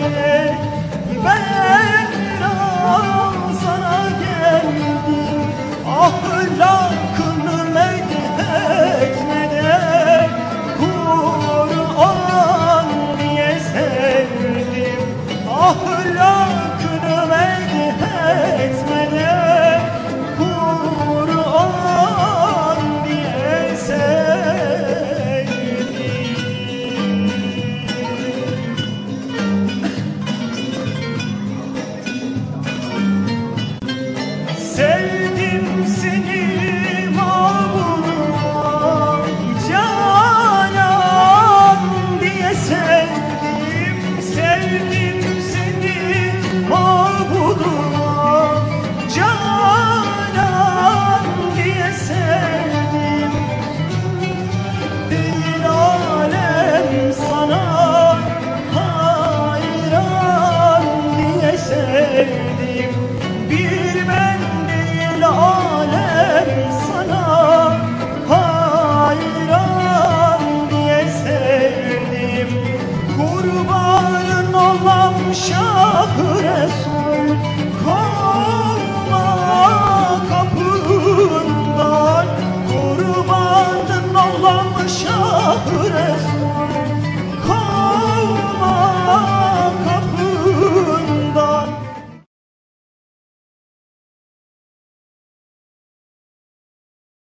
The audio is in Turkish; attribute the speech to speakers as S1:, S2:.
S1: Ivan say Şah Resul.